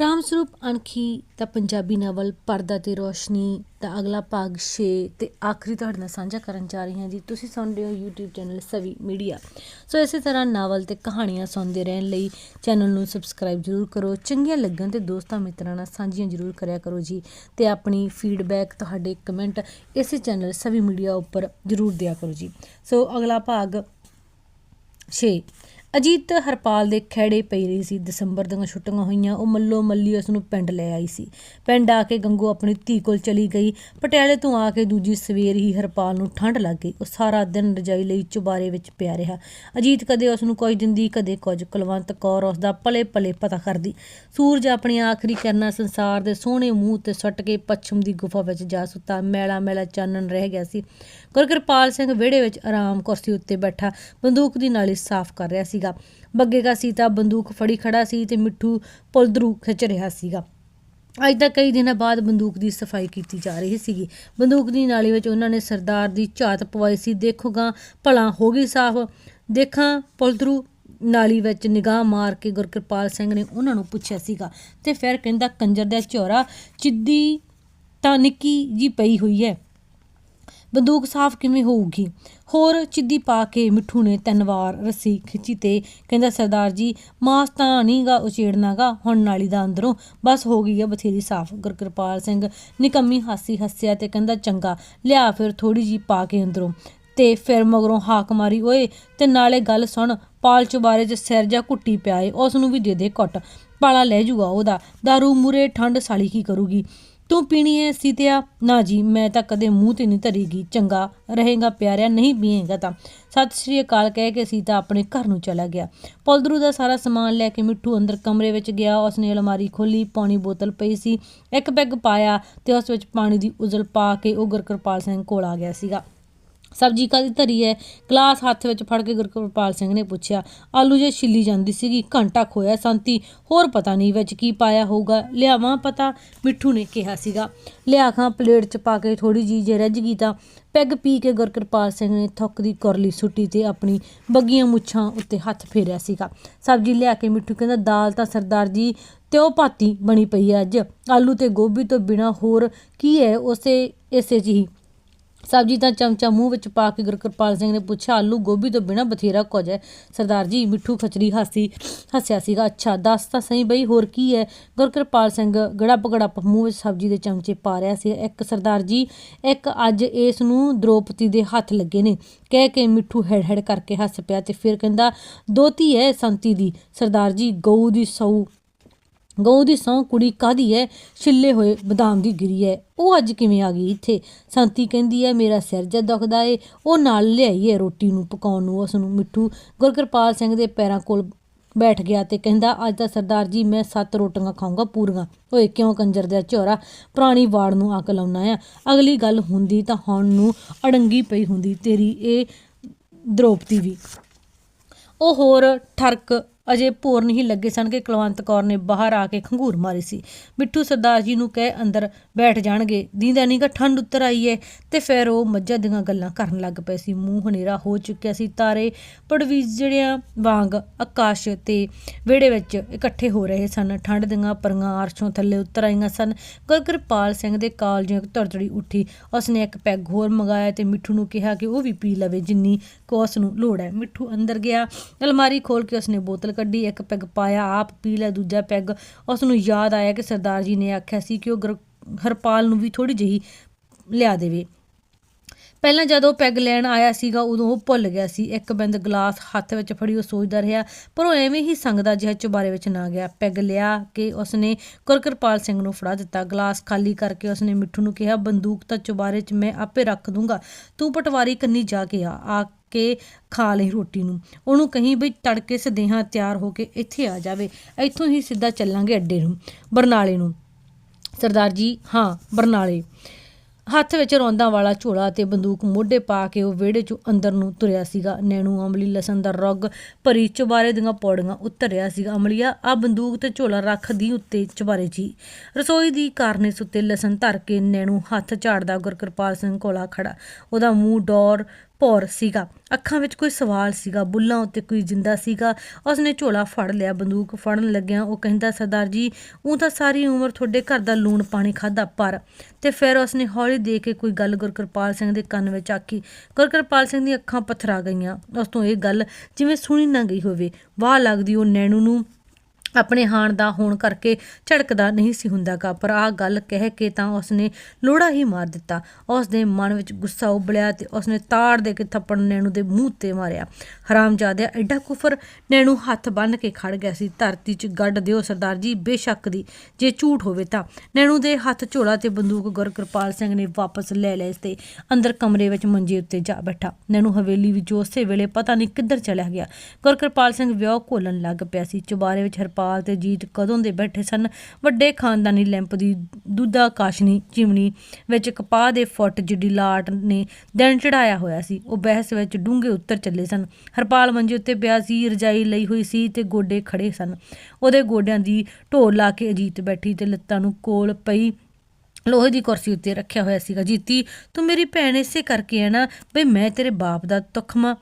ਰਾਮ ਸਰੂਪ ਅਣਖੀ ਦਾ Punjabi novel ਪਰਦਾ ਤੇ ਰੋਸ਼ਨੀ ਦਾ ਅਗਲਾ ਭਾਗ 6 ਤੇ ਆਖਰੀ ਤੁਹਾਡੇ ਨਾਲ ਸਾਂਝਾ ਕਰਨ ਜਾ ਰਹੀ ਹਾਂ ਜੀ। ਤੁਸੀਂ ਸੁਣ ਰਹੇ ਹੋ YouTube ਚੈਨਲ ਸਵੀ ਮੀਡੀਆ। ਸੋ ਇਸੇ ਤਰ੍ਹਾਂ ਨਾਵਲ ਤੇ ਕਹਾਣੀਆਂ ਸੁਣਦੇ ਰਹਿਣ ਲਈ ਚੈਨਲ ਨੂੰ ਸਬਸਕ੍ਰਾਈਬ ਜ਼ਰੂਰ ਕਰੋ। ਚੰਗੀਆਂ ਲੱਗਣ ਤੇ ਦੋਸਤਾਂ ਮਿੱਤਰਾਂ ਨਾਲ ਸਾਂਝੀਆਂ ਜ਼ਰੂਰ ਕਰਿਆ ਕਰੋ ਜੀ ਤੇ ਆਪਣੀ ਫੀਡਬੈਕ ਤੁਹਾਡੇ ਕਮੈਂਟ ਇਸੇ ਚੈਨਲ ਸਵੀ ਮੀਡੀਆ ਉੱਪਰ ਜ਼ਰੂਰ ਦਿਆ ਕਰੋ ਜੀ। ਸੋ ਅਗਲਾ ਭਾਗ 6 ਅਜੀਤ ਹਰਪਾਲ ਦੇ ਖੇੜੇ ਪਈ ਰਹੀ ਸੀ, ਦਸੰਬਰ ਦੀਆਂ ਛੁੱਟੀਆਂ ਹੋਈਆਂ, ਉਹ ਮੱਲੋ ਮੱਲੀ ਉਸ ਨੂੰ ਪਿੰਡ ਲੈ ਆਈ ਸੀ। ਪਿੰਡ ਆ ਕੇ ਗੰਗੂ ਆਪਣੀ ਧੀ ਕੋਲ ਚਲੀ ਗਈ। ਪਟਿਆਲੇ ਤੋਂ ਆ ਕੇ ਦੂਜੀ ਸਵੇਰ ਹੀ ਹਰਪਾਲ ਨੂੰ ਠੰਡ ਲੱਗ ਗਈ। ਉਹ ਸਾਰਾ ਦਿਨ ਰਜਾਈ ਲਈ ਚੁਬਾਰੇ ਵਿੱਚ ਪਿਆ ਰਿਹਾ। ਅਜੀਤ ਕਦੇ ਉਸ ਨੂੰ ਕੁਝ ਦਿੰਦੀ, ਕਦੇ ਕੁਝ। ਕੁਲਵੰਤ ਕੌਰ ਉਸ ਦਾ ਪਲੇ ਪਲੇ ਪਤਾ ਕਰਦੀ। ਸੂਰਜ ਆਪਣੀ ਆਖਰੀ ਕਿਰਨਾਂ ਸੰਸਾਰ ਦੇ ਸੋਹਣੇ ਮੂੰਹ ਤੇ ਸੁੱਟ ਕੇ ਪੱਛਮ ਦੀ ਗੁਫਾ ਵਿੱਚ ਜਾ ਸੁੱਤਾ। ਮੈਲਾ ਮੈਲਾ ਚਾਨਣ ਰਹਿ ਗਿਆ ਸੀ। ਗੁਰਕਿਰਪਾਲ ਸਿੰਘ ਵਿਹੜੇ ਵਿੱਚ ਆਰਾਮ ਕੁਰਸੀ ਉੱਤੇ ਬੈਠਾ। ਬੰਦੂਕ ਦੀ ਨਾਲੀ ਸਾਫ਼ ਕਰ ਰਿਹਾ ਸੀ। ਸੀਗਾ। ਬੱਗੇ ਦਾ ਸੀਤਾ, ਬੰਦੂਕ ਫੜੀ ਖੜਾ ਸੀ ਤੇ ਮਿੱਠੂ ਪੁਲਦਰੂ ਖਿੱਚ ਰਿਹਾ ਸੀਗਾ। ਅੱਜ ਤੱਕ ਕਈ ਦਿਨਾਂ ਬਾਅਦ ਬੰਦੂਕ ਦੀ ਸਫ਼ਾਈ ਕੀਤੀ ਜਾ ਰਹੀ ਸੀਗੀ। ਬੰਦੂਕ ਦੀ ਨਾਲੀ ਵਿੱਚ ਉਹਨਾਂ ਨੇ ਸਰਦਾਰ ਦੀ ਝਾਤ ਪਵਾਈ ਸੀ। ਦੇਖੋਗਾ ਭਲਾ ਹੋ ਗਈ ਸਾਫ਼। ਦੇਖਾਂ ਪੁਲਦਰੂ ਨਾਲੀ ਵਿੱਚ ਨਿਗਾਹ ਮਾਰ ਕੇ ਗੁਰਕਿਰਪਾਲ ਸਿੰਘ ਨੇ ਉਹਨਾਂ ਨੂੰ ਪੁੱਛਿਆ ਸੀਗਾ। ਤੇ ਫਿਰ ਕਹਿੰਦਾ, ਕੰਜਰ ਦਾ ਝੋਰਾ, ਚਿੱਦੀ ਤਾਂ ਨਿੱਕੀ ਜੀ ਪਈ ਹੋਈ ਹੈ। ਬੰਦੂਕ ਸਾਫ਼ ਕਿਵੇਂ ਹੋਊਗੀ? ਹੋਰ ਚਿੱਦੀ ਪਾ ਕੇ ਮਿੱਠੂ ਨੇ ਤਿੰਨ ਵਾਰ ਰੱਸੀ ਖਿੱਚੀ ਤੇ ਕਹਿੰਦਾ, ਸਰਦਾਰ ਜੀ, ਮਾਸ ਤਾਂ ਨਹੀਂਗਾ ਉਚੇੜਨਾਗਾ ਹੁਣ ਨਾਲੀ ਦਾ ਅੰਦਰੋਂ ਬਸ ਹੋ ਗਈ ਹੈ ਬਥੇਰੀ ਸਾਫ਼। ਗੁਰਕਿਰਪਾਲ ਸਿੰਘ ਨਿਕੰਮੀ ਹਾਸੀ ਹੱਸਿਆ ਤੇ ਕਹਿੰਦਾ, ਚੰਗਾ, ਲਿਆ ਫਿਰ ਥੋੜੀ ਜੀ ਪਾ ਕੇ ਅੰਦਰੋਂ। ਤੇ ਫਿਰ ਮਗਰੋਂ ਹਾਕ ਮਾਰੀ, ਓਏ, ਤੇ ਨਾਲੇ ਗੱਲ ਸੁਣ, ਪਾਲ ਚੁਬਾਰੇ 'ਚ ਸਿਰ ਜਾ ਕੁੱਟੀ ਪਿਆ ਏ, ਉਸ ਨੂੰ ਵੀ ਦੇ ਦੇ ਘੁੱਟ, ਪਾਲਾ ਲੈ ਜੂਗਾ ਉਹਦਾ। दारू ਮੁਰੇ ਠੰਡ ਸਾਲੀ ਕੀ ਕਰੂਗੀ? ਤੂੰ ਪੀਣੀ ਹੈ ਸੀਤਿਆ? ਨਾ ਜੀ, ਮੈਂ ਤਾਂ ਕਦੇ ਮੂੰਹ ਤੇ ਨਹੀਂ ਧਰੀਗੀ। ਚੰਗਾ ਰਹੇਗਾ, ਪਿਆਰਿਆ, ਨਹੀਂ ਪੀਏਗਾ ਤਾਂ। ਸਤਿ ਸ਼੍ਰੀ ਅਕਾਲ, ਕਹਿ ਕੇ ਸੀਤਾ ਆਪਣੇ ਘਰ ਨੂੰ ਚਲਾ ਗਿਆ। ਪੌਲਦਰੂ ਦਾ ਸਾਰਾ ਸਮਾਨ ਲੈ ਕੇ ਮਿੱਠੂ ਅੰਦਰ ਕਮਰੇ ਵਿੱਚ ਗਿਆ। ਉਸਨੇ ਅਲਮਾਰੀ ਖੋਲੀ ਪਾਣੀ ਬੋਤਲ ਪਈ ਸੀ। ਇੱਕ ਪੈਗ ਪਾਇਆ ਤੇ ਉਸ ਵਿੱਚ ਪਾਣੀ ਦੀ ਉਜ਼ਲ ਪਾ ਕੇ ਉਹ ਗੁਰਕਿਰਪਾਲ ਸਿੰਘ ਕੋਲ ਆ ਗਿਆ ਸੀਗਾ। ਸਬਜੀ ਕਾਦੀ ਧਰੀ ਹੈ। ਗਲਾਸ ਹੱਥ ਵਿੱਚ ਫੜ ਕੇ ਗੁਰਕਿਰਪਾਲ ਸਿੰਘ ਨੇ ਪੁੱਛਿਆ, ਆਲੂ ਜੇ ਛਿੱਲੀ ਜਾਂਦੀ ਸੀਗੀ, ਘੰਟਾ ਖੋਇਆ ਸੰਤੀ, ਹੋਰ ਪਤਾ ਨਹੀਂ ਵਿੱਚ ਕੀ ਪਾਇਆ ਹੋਊਗਾ। ਲਿਆਵਾਂ ਪਤਾ, ਮਿੱਠੂ ਨੇ ਕਿਹਾ ਸੀਗਾ। ਲਿਆ ਖਾਂ ਪਲੇਟ 'ਚ ਪਾ ਕੇ ਥੋੜੀ ਜੀ ਜੇ ਰੱਜ ਗਈ ਤਾਂ ਪੈਗ ਪੀ ਕੇ ਗੁਰਕਿਰਪਾਲ ਸਿੰਘ ਨੇ ਥੁੱਕ ਦੀ ਕੁਰਲੀ ਸੁੱਟੀ ਤੇ ਆਪਣੀ ਬੱਗੀਆਂ ਮੁੱਛਾਂ ਉੱਤੇ ਹੱਥ ਫੇਰਿਆ ਸੀਗਾ। ਸਬਜੀ ਲਿਆ ਕੇ ਮਿੱਠੂ ਕਹਿੰਦਾ, ਦਾਲ ਤਾਂ ਸਰਦਾਰ ਜੀ ਤੇ ਉਹ ਭਾਤੀ ਬਣੀ ਪਈ ਹੈ ਅੱਜ। ਆਲੂ ਤੇ ਗੋਭੀ ਤੋਂ ਬਿਨਾ ਹੋਰ ਕੀ ਹੈ ਉਸੇ, ਇਸੇ 'ਚ ਹੀ। ਸਬਜੀ ਦਾ ਚਮਚਾ ਮੂੰਹ ਵਿੱਚ ਪਾ ਕੇ ਗੁਰਕਿਰਪਾਲ ਸਿੰਘ ਨੇ ਪੁੱਛਿਆ, ਆਲੂ ਗੋਭੀ ਤੋਂ ਬਿਨਾ ਬਥੇਰਾ ਕੁਝ ਹੈ। ਸਰਦਾਰ ਜੀ ਮਿੱਠੂ ਖਚਰੀ ਹਾਸੀ, ਹੱਸਿਆ ਸੀਗਾ, ਅੱਛਾ, ਦੱਸ ਤਾਂ ਸਹੀ ਬਈ, ਹੋਰ ਕੀ ਹੈ? ਗੁਰਕਿਰਪਾਲ ਸਿੰਘ ਗੜਪ ਗੜਪ ਮੂੰਹ ਵਿੱਚ ਸਬਜੀ ਦੇ ਚਮਚੇ ਪਾ ਰਿਹਾ ਸੀ। ਇੱਕ ਸਰਦਾਰ ਜੀ, ਇੱਕ ਅੱਜ ਇਸ ਨੂੰ ਦ੍ਰੋਪਤੀ ਦੇ ਹੱਥ ਲੱਗੇ ਨੇ। ਕਹਿ ਕੇ ਮਿੱਠੂ ਹੈੜ ਹੈੜ ਕਰਕੇ ਹੱਸ ਪਿਆ ਤੇ ਫਿਰ ਕਹਿੰਦਾ, ਦੋਤੀ ਹੈ ਸੰਤੀ ਦੀ। ਸਰਦਾਰ ਜੀ, ਗਊ ਦੀ ਸੌ ਗਊ ਦੀ ਸਹੁੰ ਕੁੜੀ ਕਾਦੀ ਹੈ ਛਿੱਲੇ ਹੋਏ ਬਦਾਮ ਦੀ ਗਿਰੀ ਹੈ ਉਹ ਅੱਜ ਕਿਵੇਂ ਆ ਗਈ ਇੱਥੇ? ਸੰਤੀ ਕਹਿੰਦੀ ਹੈ ਮੇਰਾ ਸਿਰ ਜਦ ਦੁਖਦਾ ਏ। ਉਹ ਨਾਲ ਲਿਆਈ ਹੈ ਰੋਟੀ ਨੂੰ ਪਕਾਉਣ ਨੂੰ, ਉਸ ਨੂੰ। ਮਿੱਠੂ ਗੁਰਕਿਰਪਾਲ ਸਿੰਘ ਦੇ ਪੈਰਾਂ ਕੋਲ ਬੈਠ ਗਿਆ ਤੇ ਕਹਿੰਦਾ, ਅੱਜ ਤਾਂ ਸਰਦਾਰ ਜੀ, ਮੈਂ ਸੱਤ ਰੋਟੀਆਂ ਖਾਊਂਗਾ ਪੂਰੀਆਂ। ਓਏ, ਕਿਉਂ ਕੰਜਰ ਦਾ ਝੋਰਾ? ਪੁਰਾਣੀ ਵਾੜ ਨੂੰ ਅੱਗ ਲਾਉਣਾ ਆ। ਅਗਲੀ ਗੱਲ ਹੁੰਦੀ ਤਾਂ ਹੁਣ ਨੂੰ ਅੜੰਗੀ ਪਈ ਹੁੰਦੀ ਤੇਰੀ, ਇਹ ਦ੍ਰੋਪਤੀ ਵੀ। ਉਹ ਹੋਰ ਠਰਕ ਅਜੇ ਭੋਰ ਨਹੀਂ ਲੱਗੇ ਸਨ ਕਿ ਕੁਲਵੰਤ ਕੌਰ ਨੇ ਬਾਹਰ ਆ ਕੇ ਖੰਗੂਰ ਮਾਰੀ ਸੀ। ਮਿੱਠੂ ਸਰਦਾਰ ਜੀ ਨੂੰ ਕਹਿ ਅੰਦਰ ਬੈਠ ਜਾਣਗੇ। ਦੀਂਦਾ ਨੀਗਾ ਠੰਡ ਉੱਤਰ ਆਈ ਏ ਤੇ ਫਿਰ ਉਹ ਮੱਝਾਂ ਦੀਆਂ ਗੱਲਾਂ ਕਰਨ ਲੱਗ ਪਏ ਸੀ। ਮੂੰਹ ਹਨੇਰਾ ਹੋ ਚੁੱਕਿਆ ਸੀ। ਤਾਰੇ ਪੜਵੀ ਜਿਹੜਿਆਂ ਵਾਂਗ ਆਕਾਸ਼ ਤੇ ਵਿਹੜੇ ਵਿੱਚ ਇਕੱਠੇ ਹੋ ਰਹੇ ਸਨ। ਠੰਡ ਦੀਆਂ ਪਰੀਆਂ ਅਰਸ਼ੋਂ ਥੱਲੇ ਉੱਤਰ ਆਈਆਂ ਸਨ। ਗੁਰਕਿਰਪਾਲ ਸਿੰਘ ਦੇ ਕਾਲਜੋਂ ਧੜਧੜੀ ਉੱਠੀ। ਉਸਨੇ ਇੱਕ ਪੈਗ ਹੋਰ ਮੰਗਾਇਆ ਤੇ ਮਿੱਠੂ ਨੂੰ ਕਿਹਾ ਕਿ ਉਹ ਵੀ ਪੀ ਲਵੇ ਜਿੰਨੀ ਕੋ ਉਸ ਨੂੰ ਲੋੜ ਹੈ। ਮਿੱਠੂ ਅੰਦਰ ਗਿਆ। ਅਲਮਾਰੀ ਖੋਲ ਕੇ ਉਸਨੇ ਬੋਤਲ ਕੱਢੀ, ਇੱਕ ਪੈਗ ਪਾਇਆ, ਆਪ ਪੀ ਲਿਆ, ਦੂਜਾ ਪੈਗ। ਉਸ ਨੂੰ ਯਾਦ ਆਇਆ ਕਿ ਸਰਦਾਰ ਜੀ ਨੇ ਆਖਿਆ ਸੀ ਕਿ ਉਹ ਗੁਰ- ਹਰਪਾਲ ਨੂੰ ਵੀ ਥੋੜੀ ਜਿਹੀ ਲਿਆ ਦੇਵੇ। ਪਹਿਲਾਂ ਜਦੋਂ ਪੈਗ ਲੈਣ ਆਇਆ ਸੀਗਾ, ਉਦੋਂ ਉਹ ਭੁੱਲ ਗਿਆ ਸੀ। ਇੱਕ ਬਿੰਦ ਗਲਾਸ ਹੱਥ ਵਿੱਚ ਫੜੀ, ਉਹ ਸੋਚਦਾ ਰਿਹਾ, ਪਰ ਉਹ ਐਵੇਂ ਹੀ ਸੰਗਦਾ ਜਿਹਾ ਚੁਬਾਰੇ ਵਿੱਚ ਨਾ ਗਿਆ। ਪੈਗ ਲਿਆ ਕਿ ਉਸਨੇ ਗੁਰਕਿਰਪਾਲ ਸਿੰਘ ਨੂੰ ਫੜਾ ਦਿੱਤਾ। ਗਲਾਸ ਖਾਲੀ ਕਰਕੇ ਉਸਨੇ ਮਿੱਠੂ ਨੂੰ ਕਿਹਾ, ਬੰਦੂਕ ਤਾਂ ਚੁਬਾਰੇ 'ਚ ਮੈਂ ਆਪੇ ਰੱਖ ਦੂੰਗਾ। ਤੂੰ ਪਟਵਾਰੀ ਕੰਨੀ ਜਾ ਕੇ ਆ ਆ। ਕੇ ਖਾ ਲਈ ਰੋਟੀ ਨੂੰ। ਉਹਨੂੰ ਕਹੀਂ ਬਈ ਤੜਕੇ ਸਦੇਹਾ ਤਿਆਰ ਹੋ ਕੇ ਇੱਥੇ ਆ ਜਾਵੇ। ਇੱਥੋਂ ਹੀ ਸਿੱਧਾ ਚੱਲਾਂਗੇ ਅੱਡੇ ਨੂੰ, ਬਰਨਾਲੇ ਨੂੰ। ਸਰਦਾਰ ਜੀ, ਹਾਂ, ਬਰਨਾਲੇ। ਹੱਥ ਵਿੱਚ ਰੌਂਦਾਂ ਵਾਲਾ ਝੋਲਾ ਤੇ ਬੰਦੂਕ ਮੋਢੇ ਪਾ ਕੇ ਉਹ ਵਿਹੜੇ ਚੋਂ ਅੰਦਰ ਨੂੰ ਤੁਰਿਆ ਸੀਗਾ। ਨੈਣੂ ਅਮਲੀ ਲਸਣ ਦਾ ਰੁੱਗ ਭਰੀ ਚੁਬਾਰੇ ਦੀਆਂ ਪੌੜੀਆਂ ਉਤਰਿਆ ਸੀਗਾ। ਅਮਲੀਆ ਆ ਬੰਦੂਕ ਤੇ ਝੋਲਾ ਰੱਖ ਦੀ ਉੱਤੇ ਚੁਬਾਰੇ ਜੀ। ਰਸੋਈ ਦੀ ਕਾਰਨੇ ਸੁੱਤੇ ਲਸਣ ਧਰ ਕੇ ਨੈਣੂ ਹੱਥ ਝਾੜਦਾ ਗੁਰਕਿਰਪਾਲ ਸਿੰਘ ਕੋਲਾ ਖੜਾ। ਉਹਦਾ ਮੂੰਹ ਡੌਰ ਭੌਰ ਸੀਗਾ। ਅੱਖਾਂ ਵਿੱਚ ਕੋਈ ਸਵਾਲ ਸੀਗਾ, ਬੁੱਲਾਂ ਉੱਤੇ ਕੋਈ ਜਿੰਦਾ ਸੀਗਾ। ਉਸਨੇ ਝੋਲਾ ਫੜ ਲਿਆ, ਬੰਦੂਕ ਫੜਨ ਲੱਗਿਆ। ਉਹ ਕਹਿੰਦਾ, ਸਰਦਾਰ ਜੀ ਉਹ ਤਾਂ ਸਾਰੀ ਉਮਰ ਤੁਹਾਡੇ ਘਰ ਦਾ ਲੂਣ ਪਾਣੀ ਖਾਦਾ ਪਰ ਤੇ ਫਿਰ ਉਸਨੇ ਹੌਲੀ ਦੇ ਕੇ ਕੋਈ ਗੱਲ ਗੁਰਕਿਰਪਾਲ ਸਿੰਘ ਦੇ ਕੰਨ ਵਿੱਚ ਆਖੀ। ਗੁਰਕਿਰਪਾਲ ਸਿੰਘ ਦੀਆਂ ਅੱਖਾਂ ਪਥਰਾ ਗਈਆਂ। ਉਸ ਤੋਂ ਇਹ ਗੱਲ ਜਿਵੇਂ ਸੁਣੀ ਨਾ ਗਈ ਹੋਵੇ। ਵਾਹ ਲੱਗਦੀ ਉਹ ਨੈਣੂ ਨੂੰ ਆਪਣੇ ਹਾਣ ਦਾ ਹੋਣ ਕਰਕੇ ਝੜਕਦਾ ਨਹੀਂ ਸੀ ਹੁੰਦਾਗਾ, ਪਰ ਆਹ ਗੱਲ ਕਹਿ ਕੇ ਤਾਂ ਉਸਨੇ ਲੋੜਾ ਹੀ ਮਾਰ ਦਿੱਤਾ। ਉਸ ਦੇ ਮਨ ਵਿੱਚ ਗੁੱਸਾ ਉਬਲਿਆ ਤੇ ਉਸਨੇ ਤਾੜ ਦੇ ਕੇ ਥੱਪੜ ਨੈਣੂ ਦੇ ਮੂੰਹ ਤੇ ਮਾਰਿਆ। ਹਰਾਮਜ਼ਾਦਿਆ ਐਡਾ ਕੁਫਰ ਨੈਣੂ ਹੱਥ ਬੰਨ ਕੇ ਖੜ ਗਿਆ ਸੀ। ਧਰਤੀ 'ਚ ਗੱਡ ਦਿਓ ਸਰਦਾਰ ਜੀ, ਬੇਸ਼ੱਕ ਦੀ, ਜੇ ਝੂਠ ਹੋਵੇ ਤਾਂ। ਨੈਣੂ ਦੇ ਹੱਥ ਝੋਲਾ ਤੇ ਬੰਦੂਕ ਗੁਰਕਿਰਪਾਲ ਸਿੰਘ ਨੇ ਵਾਪਸ ਲੈ ਲਏ ਤੇ ਅੰਦਰ ਕਮਰੇ ਵਿੱਚ ਮੰਜੇ ਉੱਤੇ ਜਾ ਬੈਠਾ। ਨੈਣੂ ਹਵੇਲੀ ਵਿੱਚ ਉਸੇ ਵੇਲੇ ਪਤਾ ਨਹੀਂ ਕਿੱਧਰ ਚਲਿਆ ਗਿਆ। ਗੁਰਕਿਰਪਾਲ ਸਿੰਘ ਵਿਆਹ ਘੋਲਣ ਲੱਗ ਪਿਆ ਸੀ। ਚੁਬਾਰੇ ਵਿੱਚ ਹਰਪਾਲ ਤੇ ਜੀਤ ਕਦੋਂ ਦੇ ਬੈਠੇ ਸਨ? ਵੱਡੇ ਖਾਨਦਾਨੀ ਲੈਂਪ ਦੀ ਦੁੱਧਾ ਕਾਸ਼ਨੀ ਚਿਮਣੀ ਵਿੱਚ ਕਪਾਹ ਦੇ ਫੁੱਟ ਜਿੱਡੀ ਲਾਟ ਨੇ ਦਿਨ ਚੜਾਇਆ ਹੋਇਆ ਸੀ। ਉਹ ਬਹਿਸ ਵਿੱਚ ਡੂੰਘੇ ਉੱਤਰ ਚੱਲੇ ਸਨ। ਹਰਪਾਲ ਮੰਜੇ ਉੱਤੇ ਪਿਆ ਸੀ, ਰਜਾਈ ਲਈ ਹੋਈ ਸੀ ਤੇ ਗੋਡੇ ਖੜੇ ਸਨ। ਉਹਦੇ ਗੋਡਿਆਂ ਦੀ ਢੋਲ ਲਾ ਕੇ ਅਜੀਤ ਬੈਠੀ ਤੇ ਲੱਤਾਂ ਨੂੰ ਕੋਲ ਪਈ ਲੋਹੇ ਦੀ ਕੁਰਸੀ ਉੱਤੇ ਰੱਖਿਆ ਹੋਇਆ ਸੀਗਾ। ਜੀਤੀ, ਤੂੰ ਮੇਰੀ ਭੈਣ ਇਸੇ ਕਰਕੇ ਹੈ ਨਾ, ਬਈ ਮੈਂ ਤੇਰੇ ਬਾਪ ਦਾ ਤੁਖਮਾ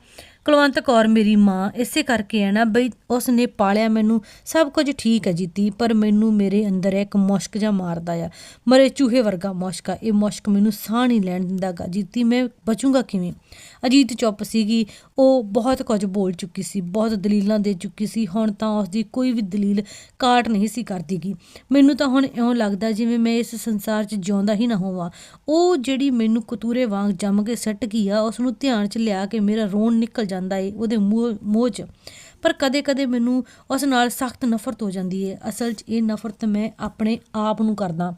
ਕੁਲਵੰਤ ਕੌਰ ਮੇਰੀ ਮਾਂ, ਇਸੇ ਕਰਕੇ ਹੈ ਨਾ ਬਈ ਉਸ ਨੇ ਪਾਲਿਆ ਮੈਨੂੰ, ਸਭ ਕੁਝ ਠੀਕ ਹੈ ਜੀਤੀ ਪਰ ਮੈਨੂੰ ਮੇਰੇ ਅੰਦਰ ਇੱਕ ਮੁਸ਼ਕ ਜਾ ਮਾਰਦਾ ਆ। ਮਰੇ ਚੂਹੇ ਵਰਗਾ ਮੁਸ਼ਕ ਆ, ਇਹ ਮੁਸ਼ਕ ਮੈਨੂੰ ਸਾਹ ਨਹੀਂ ਲੈਣ ਦਿੰਦਾਗਾ ਜੀਤੀ ਮੈਂ ਬਚੂੰਗਾ ਕਿਵੇਂ? ਅਜੀਤ ਚੁੱਪ ਸੀਗੀ, ਉਹ ਬਹੁਤ ਕੁਝ ਬੋਲ ਚੁੱਕੀ ਸੀ, ਬਹੁਤ ਦਲੀਲਾਂ ਦੇ ਚੁੱਕੀ ਸੀ, ਹੁਣ ਤਾਂ ਉਸ ਦੀ ਕੋਈ ਵੀ ਦਲੀਲ ਕਾਟ ਨਹੀਂ ਸੀ ਕਰਦੀਗੀ ਮੈਨੂੰ ਤਾਂ ਹੁਣ ਇਉਂ ਲੱਗਦਾ ਜਿਵੇਂ ਮੈਂ ਇਸ ਸੰਸਾਰ 'ਚ ਜਿਉਂਦਾ ਹੀ ਨਾ ਹੋਵਾਂ। ਉਹ ਜਿਹੜੀ ਮੈਨੂੰ ਕਤੂਰੇ ਵਾਂਗ ਜੰਮ ਕੇ ਸੱਟ ਗਈ ਆ ਉਸ ਨੂੰ ਧਿਆਨ 'ਚ ਲਿਆ ਕੇ ਮੇਰਾ ਰੋਣ ਨਿਕਲ ਜਾਂਦਾ ਏ, ਉਹਦੇ ਮੋਹ, ਮੂੰਹ 'ਚ। ਪਰ ਕਦੇ-ਕਦੇ ਮੈਨੂੰ ਉਸ ਨਾਲ ਸਖਤ ਨਫ਼ਰਤ ਹੋ ਜਾਂਦੀ ਏ। ਅਸਲ 'ਚ ਇਹ ਨਫ਼ਰਤ ਮੈਂ ਆਪਣੇ ਆਪ ਨੂੰ ਕਰਦਾ।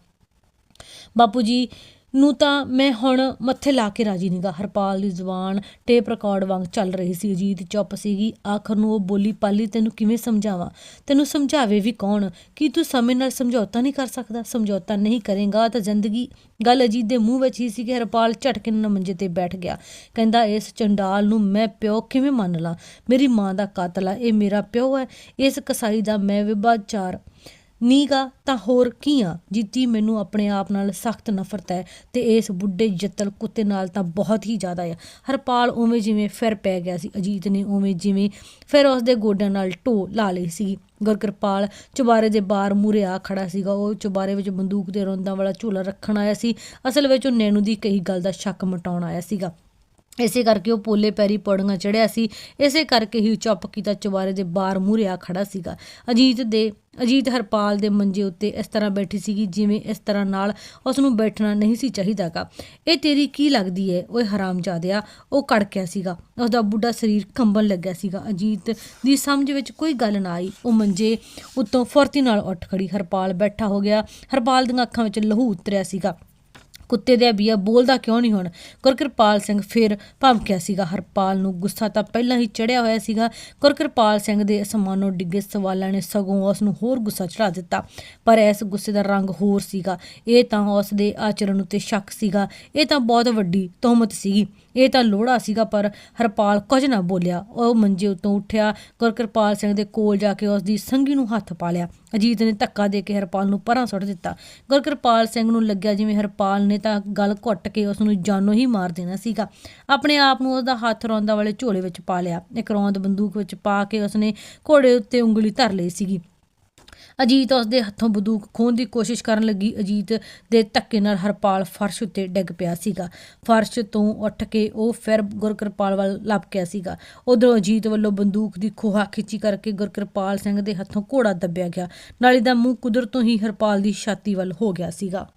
ਬਾਪੂ ਜੀ ਨੂੰ ਤਾਂ ਮੈਂ ਹੁਣ ਮੱਥੇ ਲਾ ਕੇ ਰਾਜੀ ਨਹੀਂਗਾ ਹਰਪਾਲ ਦੀ ਜ਼ੁਬਾਨ ਟੇਪ ਰਿਕਾਰਡ ਵਾਂਗ ਚੱਲ ਰਹੀ ਸੀ। ਅਜੀਤ ਚੁੱਪ ਸੀਗੀ। ਆਖਰ ਨੂੰ ਉਹ ਬੋਲੀ, ਪਾਲੀ, ਤੈਨੂੰ ਕਿਵੇਂ ਸਮਝਾਵਾਂ? ਤੈਨੂੰ ਸਮਝਾਵੇ ਵੀ ਕੌਣ? ਕੀ ਤੂੰ ਸਮੇਂ ਨਾਲ ਸਮਝੌਤਾ ਨਹੀਂ ਕਰ ਸਕਦਾ? ਸਮਝੌਤਾ ਨਹੀਂ ਕਰੇਗਾ ਤਾਂ ਜ਼ਿੰਦਗੀ ਗੱਲ ਅਜੀਤ ਦੇ ਮੂੰਹ ਵਿੱਚ ਹੀ ਸੀ ਕਿ ਹਰਪਾਲ ਝਟਕੇ ਨਾਲ ਮੰਜੇ ਤੇ ਬੈਠ ਗਿਆ। ਕਹਿੰਦਾ, ਇਸ ਚੰਡਾਲ ਨੂੰ ਮੈਂ ਪਿਓ ਕਿਵੇਂ ਮੰਨ ਲਾਂ? ਮੇਰੀ ਮਾਂ ਦਾ ਕਾਤਲ ਆ। ਇਹ ਮੇਰਾ ਪਿਓ ਹੈ। ਇਸ ਕਸਾਈ ਦਾ ਮੈਂ ਵਿਭਾਚਾਰ ਨੀਗਾ ਤਾਂ ਹੋਰ ਕੀ ਆ? ਜਿੱਤੀ, ਮੈਨੂੰ ਆਪਣੇ ਆਪ ਨਾਲ ਸਖਤ ਨਫ਼ਰਤ ਹੈ ਤੇ ਇਸ ਬੁੱਢੇ ਜੱਤਲ ਕੁੱਤੇ ਨਾਲ ਤਾਂ ਬਹੁਤ ਹੀ ਜ਼ਿਆਦਾ ਆ। ਹਰਪਾਲ ਉਵੇਂ ਜਿਵੇਂ ਫਿਰ ਪੈ ਗਿਆ ਸੀ, ਅਜੀਤ ਨੇ ਉਵੇਂ ਜਿਵੇਂ ਫਿਰ ਉਸ ਦੇ ਗੋਡਿਆਂ ਨਾਲ ਢੋ ਲਾ ਲਈ ਸੀ। ਗੁਰਕਿਰਪਾਲ ਚੁਬਾਰੇ ਦੇ ਬਾਹਰ ਮੂਰੇ ਆ ਖੜਾ ਸੀਗਾ। ਉਹ ਚੁਬਾਰੇ ਵਿੱਚ ਬੰਦੂਕ ਦੇ ਰੋਂਦਾਂ ਵਾਲਾ ਝੋਲਾ ਰੱਖਣ ਆਇਆ ਸੀ। ਅਸਲ ਵਿੱਚ ਉਹ ਨੈਣੂ ਦੀ ਕਈ ਗੱਲ ਦਾ ਸ਼ੱਕ ਮਟਾਉਣ ਆਇਆ ਸੀਗਾ। ਇਸੇ ਕਰਕੇ ਉਹ ਪੋਲੇ ਪੈਰੀ ਪੌੜੀਆਂ ਚੜਿਆ ਸੀ। ਇਸੇ ਕਰਕੇ ਹੀ ਚੁੱਪ ਕੀਤਾ ਚੁਬਾਰੇ ਦੇ ਬਾਹਰ ਮੂਹਰੇ ਆ ਖੜਾ ਸੀਗਾ। ਅਜੀਤ ਦੇ, ਅਜੀਤ ਹਰਪਾਲ ਦੇ ਮੰਜੇ ਉੱਤੇ ਇਸ ਤਰ੍ਹਾਂ ਬੈਠੀ ਸੀਗੀ ਜਿਵੇਂ ਇਸ ਤਰ੍ਹਾਂ ਨਾਲ ਉਸ ਨੂੰ ਬੈਠਣਾ ਨਹੀਂ ਸੀ ਚਾਹੀਦਾਗਾ। ਇਹ ਤੇਰੀ ਕੀ ਲੱਗਦੀ ਹੈ ਓਏ ਹਰਾਮਜ਼ਾਦਿਆ, ਉਹ ਕੜਕਿਆ ਸੀਗਾ। ਉਸ ਦਾ ਬੁੱਢਾ ਸਰੀਰ ਕੰਬਣ ਲੱਗਿਆ ਸੀਗਾ। ਅਜੀਤ ਦੀ ਸਮਝ ਵਿੱਚ ਕੋਈ ਗੱਲ ਨਾ ਆਈ। ਉਹ ਮੰਜੇ ਉੱਤੋਂ ਫੁਰਤੀ ਨਾਲ ਉੱਠ ਖੜੀ। ਹਰਪਾਲ ਬੈਠਾ ਹੋ ਗਿਆ। ਹਰਪਾਲ ਦੀਆਂ ਅੱਖਾਂ ਵਿੱਚ ਲਹੂ ਉਤਰਿਆ ਸੀਗਾ। ਕੁੱਤੇ ਦੇ ਬੀਆ ਬੋਲਦਾ ਕਿਉਂ ਨਹੀਂ ਹੁਣ? ਗੁਰਕਿਰਪਾਲ ਸਿੰਘ ਫਿਰ ਭਮਕਿਆ ਸੀਗਾ। ਹਰਪਾਲ ਨੂੰ ਗੁੱਸਾ ਤਾਂ ਪਹਿਲਾਂ ਹੀ ਚੜਿਆ ਹੋਇਆ ਸੀਗਾ। ਗੁਰਕਿਰਪਾਲ ਸਿੰਘ ਦੇ ਅਸਮਾਨੋਂ ਡਿੱਗੇ ਸਵਾਲਾਂ ਨੇ ਸਗੋਂ ਉਸ ਨੂੰ ਹੋਰ ਗੁੱਸਾ ਚੜਾ ਦਿੱਤਾ। ਪਰ ਇਸ ਗੁੱਸੇ ਦਾ ਰੰਗ ਹੋਰ ਸੀਗਾ। ਇਹ ਤਾਂ ਉਸ ਦੇ ਆਚਰਣ ਉੱਤੇ ਸ਼ੱਕ ਸੀਗਾ। ਇਹ ਤਾਂ ਬਹੁਤ ਵੱਡੀ ਤੋਹਮਤ ਸੀਗੀ। ਇਹ ਤਾਂ ਲੋੜਾ ਸੀਗਾ, ਪਰ ਹਰਪਾਲ ਕੁਝ ਨਾ ਬੋਲਿਆ। ਉਹ ਮੰਜੇ ਉੱਤੋਂ ਉੱਠਿਆ ਗੁਰਕਿਰਪਾਲ ਸਿੰਘ ਦੇ ਕੋਲ ਜਾ ਕੇ ਉਸ ਦੀ ਸੰਗੀ ਨੂੰ ਹੱਥ ਪਾ ਲਿਆ। ਅਜੀਤ ਨੇ ਧੱਕਾ ਦੇ ਕੇ ਹਰਪਾਲ ਨੂੰ ਪਰਾਂ ਸੁੱਟ ਦਿੱਤਾ। ਗੁਰਕਿਰਪਾਲ ਸਿੰਘ ਨੂੰ ਲੱਗਿਆ ਜਿਵੇਂ ਹਰਪਾਲ ਨੇ ਤਾਂ ਗਲ ਘੁੱਟ ਕੇ ਉਸ ਨੂੰ ਜਾਨੋਂ ਹੀ ਮਾਰ ਦੇਣਾ ਸੀਗਾ। ਆਪਣੇ ਆਪ ਨੂੰ ਉਹਦਾ ਹੱਥ ਰੌਂਦਾ ਵਾਲੇ ਝੋਲੇ ਵਿੱਚ ਪਾ ਲਿਆ। ਇੱਕ ਰੌਂਦ ਬੰਦੂਕ ਵਿੱਚ ਪਾ ਕੇ ਉਸਨੇ ਘੋੜੇ ਉੱਤੇ ਉਂਗਲੀ ਧਰ ਲਈ ਸੀਗੀ। ਅਜੀਤ ਉਸ ਦੇ ਹੱਥੋਂ ਬੰਦੂਕ ਖੋਹਣ ਦੀ ਕੋਸ਼ਿਸ਼ ਕਰਨ ਲੱਗੀ। ਅਜੀਤ ਦੇ ਧੱਕੇ ਨਾਲ ਹਰਪਾਲ ਫਰਸ਼ ਉੱਤੇ ਡਿੱਗ ਪਿਆ ਸੀਗਾ। ਫਰਸ਼ ਤੋਂ ਉੱਠ ਕੇ ਉਹ ਫਿਰ ਗੁਰਕਿਰਪਾਲ ਵੱਲ ਲੱਪਕਿਆ ਸੀਗਾ। ਉਧਰੋਂ ਅਜੀਤ ਵੱਲੋਂ ਬੰਦੂਕ ਦੀ ਖੋਹਾ ਖਿੱਚੀ ਕਰਕੇ ਗੁਰਕਿਰਪਾਲ ਸਿੰਘ ਦੇ ਹੱਥੋਂ ਘੋੜਾ ਦੱਬਿਆ ਗਿਆ। ਨਾਲੇ ਦਾ ਮੂੰਹ ਕੁਦਰਤੋਂ ਹੀ ਹਰਪਾਲ ਦੀ ਛਾਤੀ ਵੱਲ ਹੋ ਗਿਆ ਸੀਗਾ।